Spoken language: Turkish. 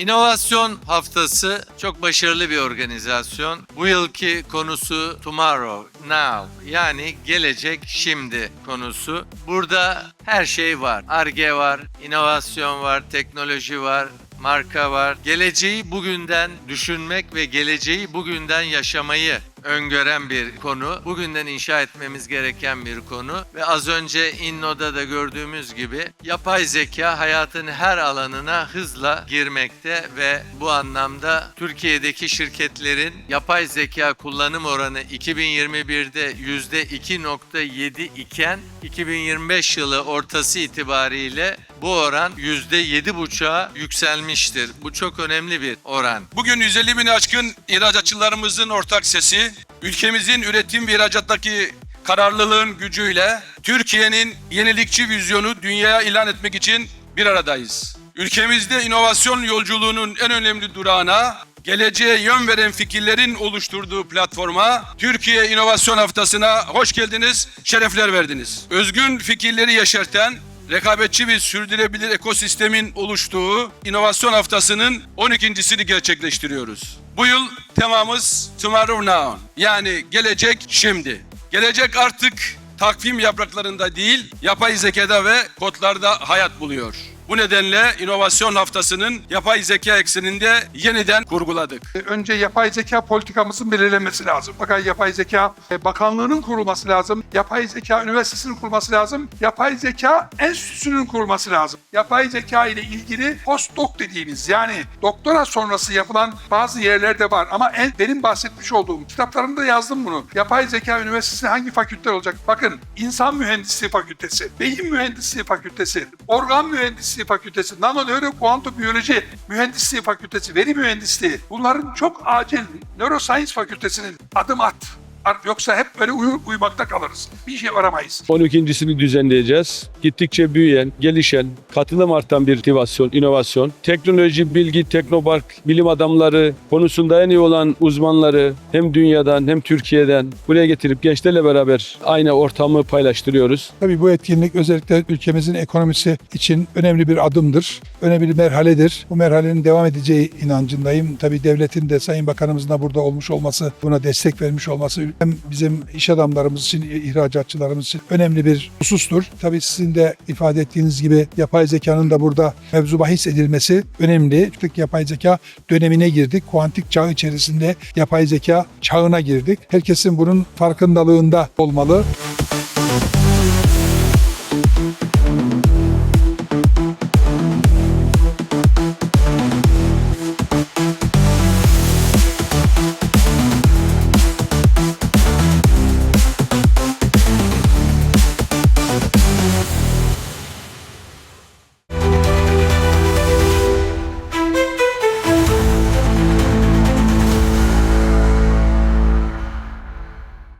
İnovasyon Haftası çok başarılı bir organizasyon. Bu yılki konusu Tomorrow, Now yani gelecek şimdi konusu. Burada her şey var. Arge var, inovasyon var, teknoloji var, marka var. Geleceği bugünden düşünmek ve geleceği bugünden yaşamayı öngören bir konu. Bugünden inşa etmemiz gereken bir konu ve az önce Inno'da da gördüğümüz gibi yapay zeka hayatın her alanına hızla girmekte ve bu anlamda Türkiye'deki şirketlerin yapay zeka kullanım oranı 2021'de %2.7 iken 2025 yılı ortası itibariyle bu oran %7.5'a yükselmiştir. Bu çok önemli bir oran. Bugün 150 bin aşkın ihracatçılarımızın ortak sesi, ülkemizin üretim ve ihracattaki kararlılığın gücüyle Türkiye'nin yenilikçi vizyonu dünyaya ilan etmek için bir aradayız. Ülkemizde inovasyon yolculuğunun en önemli durağına, geleceğe yön veren fikirlerin oluşturduğu platforma, Türkiye İnovasyon Haftası'na hoş geldiniz, şerefler verdiniz. Özgün fikirleri yaşartan, rekabetçi bir sürdürülebilir ekosistemin oluştuğu inovasyon haftasının 12.sini gerçekleştiriyoruz. Bu yıl temamız Tomorrow Now yani gelecek şimdi. Gelecek artık takvim yapraklarında değil, yapay zekada ve kodlarda hayat buluyor. Bu nedenle inovasyon haftasının yapay zeka ekseninde yeniden kurguladık. Önce yapay zeka politikamızın belirlenmesi lazım. Fakat yapay zeka e, bakanlığının kurulması lazım. Yapay zeka üniversitesinin kurulması lazım. Yapay zeka enstitüsünün kurulması lazım. Yapay zeka ile ilgili postdoc dediğimiz yani doktora sonrası yapılan bazı yerlerde var. Ama en, benim bahsetmiş olduğum kitaplarımda yazdım bunu. Yapay zeka üniversitesi hangi fakülte olacak? Bakın insan mühendisliği fakültesi, beyin mühendisliği fakültesi, organ mühendisliği fakültesi, nanonöro kuantum biyoloji mühendisliği fakültesi, veri mühendisliği. Bunların çok acil neuroscience fakültesinin adım at. Yoksa hep böyle uyu- uyumakta kalırız. Bir şey aramayız. 12.sini düzenleyeceğiz. Gittikçe büyüyen, gelişen, katılım artan bir motivasyon, inovasyon. Teknoloji, bilgi, teknopark, bilim adamları konusunda en iyi olan uzmanları hem dünyadan hem Türkiye'den buraya getirip gençlerle beraber aynı ortamı paylaştırıyoruz. Tabii bu etkinlik özellikle ülkemizin ekonomisi için önemli bir adımdır. Önemli bir merhaledir. Bu merhalenin devam edeceği inancındayım. Tabii devletin de Sayın Bakanımızın da burada olmuş olması, buna destek vermiş olması hem bizim iş adamlarımız için, ihracatçılarımız için önemli bir husustur. Tabii sizin de ifade ettiğiniz gibi yapay zekanın da burada mevzu bahis edilmesi önemli. Artık yapay zeka dönemine girdik. Kuantik çağ içerisinde yapay zeka çağına girdik. Herkesin bunun farkındalığında olmalı.